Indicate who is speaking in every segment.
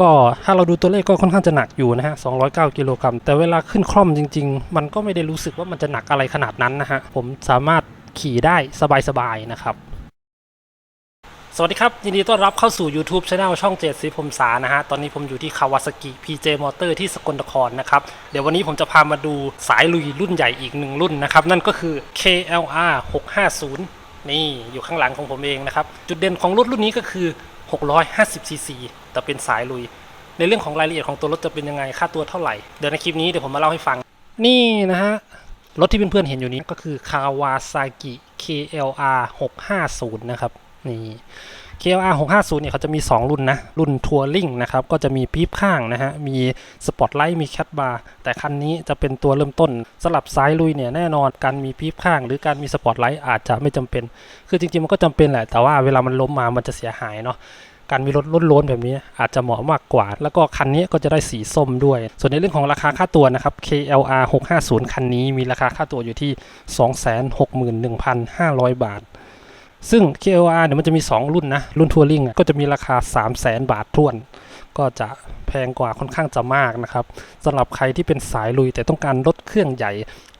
Speaker 1: ก็ถ้าเราดูตัวเลขก็ค่อนข้างจะหนักอยู่นะฮะ 209 กิโลกรัม แต่เวลาขึ้นคล่อมจริง ๆ มันก็ไม่ได้รู้สึกว่ามันจะหนักอะไรขนาดนั้นนะฮะ ผมสามารถขี่ได้สบายๆนะครับ สวัสดีครับ ยินดีต้อนรับเข้าสู่ YouTube Channel ช่องเจ็ดสีผมสานะฮะ ตอนนี้ผมอยู่ที่คาวาซากิ PJ Motor ที่สกลนครนะครับ เดี๋ยววันนี้ผมจะพามาดูสายลุยรุ่นใหญ่อีกหนึ่งรุ่นนะครับ นั่นก็คือ KLR 650นี่อยู่ข้างหลังของผมเองนะครับ จุดเด่นของรถรุ่นนี้ก็คือ 650 cc แต่เป็นสายลุย ในเรื่องของรายละเอียดของตัวรถจะเป็นยังไง ค่าตัวเท่าไหร่ เดี๋ยวในคลิปนี้เดี๋ยวผมมาเล่าให้ฟัง นี่นะฮะ รถที่เพื่อนๆเห็นอยู่นี้ก็คือ Kawasaki KLR 650 นะครับ นี่ KLR 650เนี่ยเขาจะมี 2 รุ่นนะ รุ่นทัวริงนะครับ ก็จะมีปี๊บข้างนะฮะ มีสปอตไลท์มีแคทบาร์แต่คันนี้จะเป็นตัวเริ่มต้นสำหรับสายลุยเนี่ยแน่นอนการมีปี๊บข้าง หรือการมีสปอตไลท์อาจจะไม่จำเป็น คือจริงๆ มันก็จำเป็นแหละ แต่ว่าเวลามันล้มมามันจะเสียหายเนาะการมีรถล้นล้นๆแบบนี้อาจจะเหมาะมากกว่า แล้วก็คันนี้ก็จะได้สีส้มด้วย ส่วนในเรื่องของราคาค่าตัวนะครับ KLR 650 คันนี้มีราคาค่าตัวอยู่ที่ 261,500 บาท ซึ่ง KLR เนี่ยมันจะมี 2 รุ่นนะ รุ่นทัวริงก็จะมีราคา 300,000บาททวน ก็จะแพงกว่าค่อนข้างจะมากนะครับสำหรับใครที่เป็นสายลุยแต่ต้องการรถเครื่องใหญ่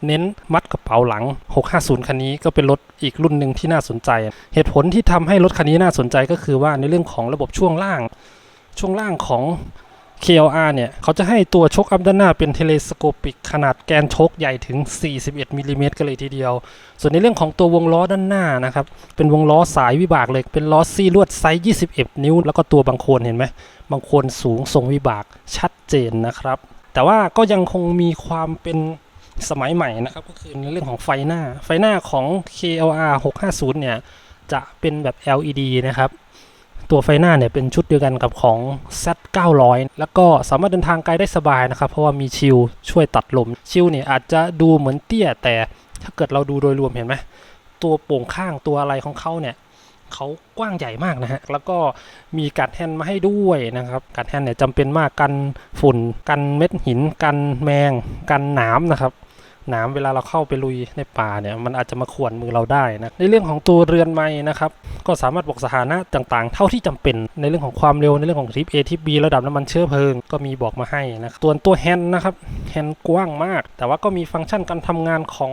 Speaker 1: เน้นมัดกระเป๋าหลัง 650 คันนี้ก็เป็นรถอีกรุ่นหนึ่งที่น่าสนใจ เหตุผลที่ทำให้รถคันนี้น่าสนใจก็คือว่าในเรื่องของระบบช่วงล่าง ช่วงล่างของ KLR เนี่ย เขาจะให้ตัวชกอัพด้านหน้าเป็นเทเลสโคปิกขนาดแกนชกใหญ่ถึง 41มิลลิเมตรกันเลยทีเดียว ส่วนในเรื่องของตัววงล้อด้านหน้านะครับ เป็นวงล้อสายวิบากเลย เป็นล้อซี่ลวดไซส์21 นิ้ว แล้วก็ตัวบางโคนเห็นไหม บางโคนสูงทรงวิบากชัดเจนนะครับ แต่ว่าก็ยังคงมีความเป็นสมัยใหม่นะครับ ก็คือในเรื่องของไฟหน้า ไฟหน้าของ KLR 650 เนี่ย จะเป็นแบบ LED นะครับ ตัวไฟหน้าเนี่ยเป็นชุดเดียวกันกับของ Z 900 แล้วก็สามารถเดินทางไกลได้สบายนะครับ เพราะว่ามีชิลช่วยตัดลม ชิลเนี่ยอาจจะดูเหมือนเตี้ย แต่ถ้าเกิดเราดูโดยรวมเห็นไหมตัวโป่งข้างตัวอะไรของเขาเนี่ยเขากว้างใหญ่มากนะฮะ แล้วก็มีการดแฮนมาให้ด้วยนะครับการดแฮนเนี่ยจำเป็นมากกันฝุ่น กันเม็ดหิน กันแมง กันหนามนะครับ หนามเวลาเราเข้าไปลุยในป่าเนี่ยมันอาจจะมาข่วนมือเราได้นะในเรื่องของตัวเรือนไม้นะครับก็สามารถบอกสถานะต่างๆ เท่าที่จำเป็นในเรื่องของความเร็วในเรื่องของทิป A ทิป B ระดับน้ำมันเชื้อเพลิงก็มีบอกมาให้นะตัวตัวแฮนด์นะครับแฮนด์กว้างมาก แต่ว่าก็มีฟังก์ชันการทำงานของ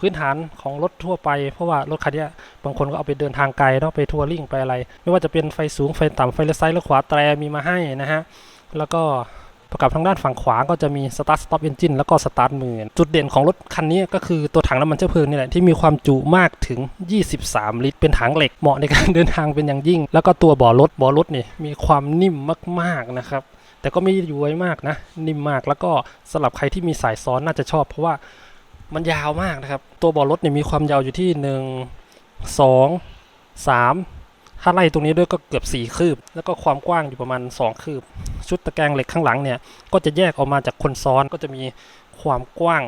Speaker 1: พื้นฐานของรถทั่วไป เพราะว่ารถคันนี้บางคนก็เอาไปเดินทางไกลเนาะไปทัวริ่งไปอะไร ไม่ว่าจะเป็นไฟสูงไฟต่ำไฟเลี้ยวซ้ายและขวาแตรมีมาให้นะฮะแล้วก็ ประกับทางด้านฝั่งขวาก็จะมี Start Stop Engine แล้วก็ Start มือจุดเด่นของรถคันนี้ก็คือตัวถังน้ำมันเชื้อเพลิงนี่แหละที่มีความจุมากถึง 23 ลิตร เป็นถังเหล็กเหมาะในการเดินทางเป็นอย่างยิ่ง แล้วก็ตัวเบ่อรถเบ่อรถนี่มีความนิ่มมากๆนะครับแต่ก็ไม่ได้ย้วยมากนะ นิ่มมากแล้วก็สำหรับใครที่มีสายซ้อนน่าจะชอบ เพราะว่ามันยาวมากนะครับ ตัวเบ่อรถเนี่ยมีความยาวอยู่ที่ 1 2 3 ถ้าไล่ตรงนี้ด้วยก็เกือบ 4 คืบ แล้วก็ความกว้างอยู่ประมาณ 2 คืบ ชุดตะแกรงเหล็กข้างหลังเนี่ย ก็จะแยกออกมาจากคนซ้อนก็จะมีความกว้าง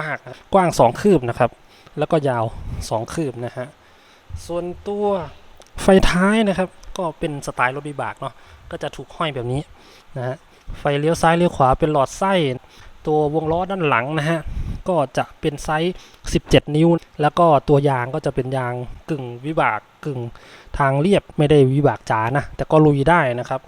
Speaker 1: มากๆนะกว้าง 2 คืบนะครับ แล้วก็ยาว 2 คืบนะฮะ ส่วนตัวไฟท้ายนะครับ ก็เป็นสไตล์รถวิบากเนาะ ก็จะถูกห้อยแบบนี้นะฮะ ไฟเลี้ยวซ้ายเลี้ยวขวาเป็นหลอดไส้ ตัววงล้อด้านหลังนะฮะ ก็จะเป็นไซส์ 17 นิ้ว แล้วก็ตัวยางก็จะเป็นยางกึ่งวิบากกึ่งทางเรียบไม่ได้วิบากจ๋านะ แต่ก็ลุยได้นะครับ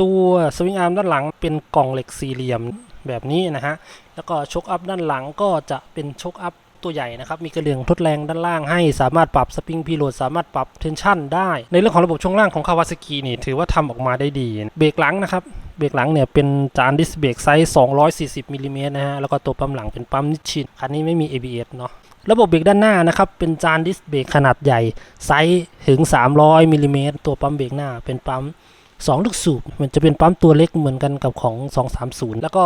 Speaker 1: ตัวสวิงอาร์มด้านหลังเป็นกล่องเหล็กสี่เหลี่ยมแบบนี้นะฮะ แล้วก็ชกอัพด้านหลังก็จะเป็นชกอัพตัวใหญ่นะครับ มีกระเดื่องทดแรงด้านล่างให้สามารถปรับสปริงพีโหลดสามารถปรับเทนชั่นได้ ในเรื่องของระบบช่วงล่างของคาวาซากินี่ถือว่าทำออกมาได้ดี เบรกหลังนะครับ เบรกหลังเนี่ยเป็นจานดิสเบรกไซส์240มิลลิเมตรนะฮะแล้วก็ตัวปั๊มหลังเป็นปั๊มนิชชินคันนี้ไม่มี ABS เนาะระบบเบรกด้านหน้านะครับเป็นจานดิสเบรกขนาดใหญ่ไซส์ถึง 300มิลลิเมตรตัวปั๊มเบรกหน้าเป็นปั๊ม2ลูกสูบมันจะเป็นปั๊มตัวเล็กเหมือนกันกับของ 230 แล้วก็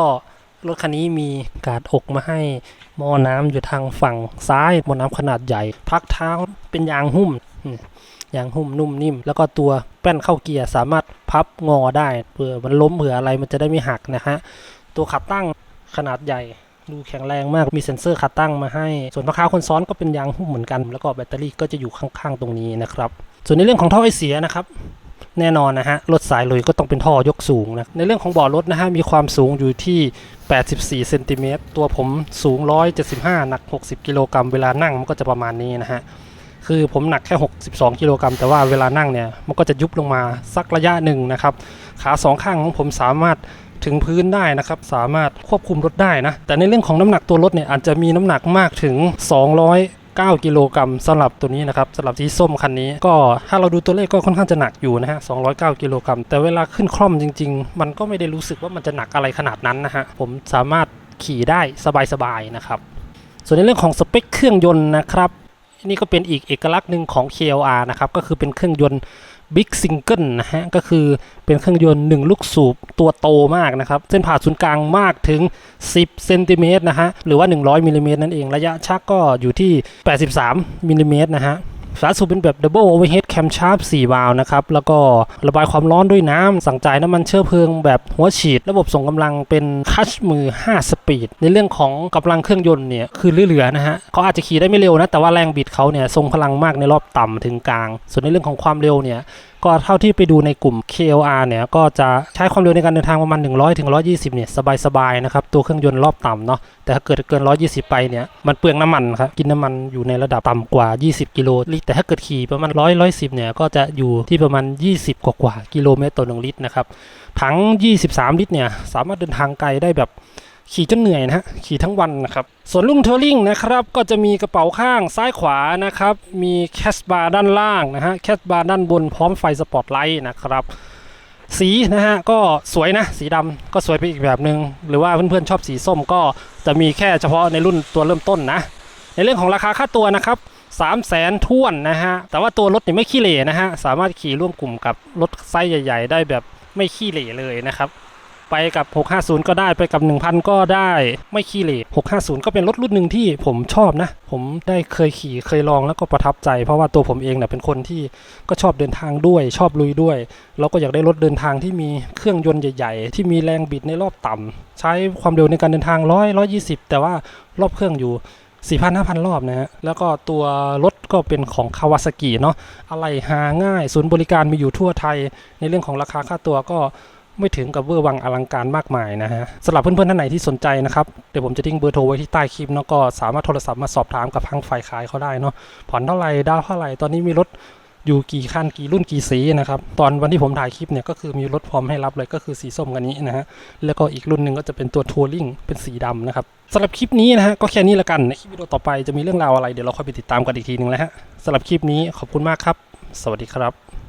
Speaker 1: รถคันนี้มีการดอกมาให้หม้อน้ำอยู่ทางฝั่งซ้ายหม้อน้ำขนาดใหญ่ พักเท้าเป็นยางหุ้มอืมยางหุ้มนุ่มนิ่ม แล้วก็ตัวแป้นเข้าเกียร์สามารถพับงอได้เผื่อมันล้มเผื่ออะไรมันจะได้ไม่หักนะฮะตัวขับตั้งขนาดใหญ่ดูแข็งแรงมาก มีเซ็นเซอร์ขาตั้งมาให้ ส่วนพักเท้าคนซ้อนก็เป็นยางหุ้มเหมือนกัน แล้วก็แบตเตอรี่ก็จะอยู่ข้างๆตรงนี้นะครับ ส่วนในเรื่องของท่อไอเสียนะครับ แน่นอนนะฮะ รถสายลุยก็ต้องเป็นท่อยกสูงนะ ในเรื่องของเบ่อรถนะฮะ มีความสูงอยู่ที่ 84 เซนติเมตร ตัวผมสูง 175 หนัก 60 กิโลกรัม เวลานั่งมันก็จะประมาณนี้นะฮะ คือผมหนักแค่ 62 กิโลกรัมแต่ว่าเวลานั่งเนี่ยมันก็จะยุบลงมาสักระยะหนึ่งนะครับ ขาสองข้างของผมสามารถถึงพื้นได้นะครับ สามารถควบคุมรถได้นะ แต่ในเรื่องของน้ำหนักตัวรถเนี่ยอาจจะมีน้ำหนักมากถึง209 กิโลกรัมสำหรับตัวนี้นะครับสำหรับสีส้มคันนี้ ก็ถ้าเราดูตัวเลขก็ค่อนข้างจะหนักอยู่นะฮะ 209 กิโลกรัม แต่เวลาขึ้นคล่อมจริง ๆ มันก็ไม่ได้รู้สึกว่ามันจะหนักอะไรขนาดนั้นนะฮะ ผมสามารถขี่ได้สบายๆนะครับ ส่วนในเรื่องของสเปคเครื่องยนต์นะครับ นี่ก็เป็นอีกเอกลักษณ์หนึ่งของ KLR นะครับก็คือเป็นเครื่องยนต์ Big Single นะฮะก็คือเป็นเครื่องยนต์ 1 ลูกสูบตัวโตมากนะครับ เส้นผ่าศูนย์กลางมากถึง 10เซนติเมตรนะฮะหรือว่า 100มิลลิเมตรนั่นเองระยะชักก็อยู่ที่ 83มิลลิเมตรนะฮะ ฝาสูบเป็นแบบ Double Overhead Camshaft 4วาล์วนะครับ แล้วก็ระบายความร้อนด้วยน้ำ สั่งจ่ายน้ำมันเชื้อเพลิงแบบหัวฉีด ระบบส่งกำลังเป็นคัชมือ 5 สปีด ในเรื่องของกำลังเครื่องยนต์เนี่ย คือเหลือๆนะฮะเขาอาจจะขี่ได้ไม่เร็วนะ แต่ว่าแรงบิดเขาเนี่ยทรงพลังมากในรอบต่ำถึงกลาง ส่วนในเรื่องของความเร็วเนี่ยก็เท่าที่ไปดูในกลุ่ม KLR เนี่ยก็จะใช้ความเร็วในการเดินทางประมาณ 100ถึง120 เนี่ยสบายๆนะครับตัวเครื่องยนต์รอบต่ำเนาะแต่ถ้าเกิดเกิน 120 ไปเนี่ยมันเปลืองน้ำมันครับกินน้ำมันอยู่ในระดับต่ำกว่า 20 กิโลลิตรแต่ถ้าเกิดขี่ประมาณ 100 110 เนี่ยก็จะอยู่ที่ประมาณ 20 กว่ากิโลเมตรต่อ1ลิตรนะครับถัง 23 ลิตรเนี่ยสามารถเดินทางไกลได้แบบ ขี่จนเหนื่อยนะฮะขี่ทั้งวันนะครับส่วนรุ่นทัวริงนะครับก็จะมีกระเป๋าข้างซ้ายขวานะครับมีแคสบาร์ด้านล่างนะฮะแคสบาร์ด้านบนพร้อมไฟสปอตไลท์นะครับสีนะฮะก็สวยนะสีดำก็สวยไปอีกแบบหนึง่งหรือว่าเพื่อนๆชอบสีส้มก็จะมีแค่เฉพาะในรุ่นตัวเริ่มต้นนะ ในเรื่องของราคาค่าตัวนะครับ3 0 0แสนท่วนนะฮะแต่ว่าตัวรถเนี่ยไม่ขี้เหร่นะฮะสามารถขี่ร่วมกลุ่มกับรถไซส์ใหญ่ ๆ ได้แบบไม่ขี้เหร่เลยนะครับ ไปกับ 650 ก็ได้ไปกับ 1,000 ก็ได้ไม่ขี้เหร่650 ก็เป็นรถรุ่นหนึ่งที่ผมชอบนะ ผมได้เคยขี่เคยลองแล้วก็ประทับใจ เพราะว่าตัวผมเองเนี่ยเป็นคนที่ก็ชอบเดินทางด้วย ชอบลุยด้วย แล้วก็อยากได้รถเดินทางที่มีเครื่องยนต์ใหญ่ๆ ที่มีแรงบิดในรอบต่ำใช้ความเร็วในการเดินทางร้อยร้อยยี่สิบแต่ว่ารอบเครื่องอยู่4,000 5,000รอบนะฮะ แล้วก็ตัวรถก็เป็นของคาวาซากิเนาะ อะไรหาง่าย ศูนย์บริการมีอยู่ทั่วไทย ในเรื่องของราคาค่าตัวก็ ไม่ถึงกับเวอร์วังอลังการมากมายนะฮะสำหรับเพื่อนๆท่านไหนที่สนใจนะครับ เดี๋ยวผมจะทิ้งเบอร์โทรไว้ที่ใต้คลิปเนาะก็สามารถโทรศัพท์มาสอบถามกับทางฝ่ายขายเขาได้เนาะผ่อนเท่าไหร่ดาวเท่าไหร่ตอนนี้มีรถอยู่กี่คันกี่รุ่นกี่สีนะครับตอนวันที่ผมถ่ายคลิปเนี่ยก็คือมีรถพร้อมให้รับเลยก็คือสีส้มกันนี้นะฮะแล้วก็อีกรุ่นหนึ่งก็จะเป็นตัวทัวริงเป็นสีดำนะครับสำหรับคลิปนี้นะฮะก็แค่นี้ละกันในคลิปวิดีโอต่อไปจะมีเรื่องราวอะไรเดี๋ยวเราค่อยไปติดตามกันอีกทีนึงแล้วฮะสำหรับคลิปนี้ขอบคุณมากครับ สวัสดีครับ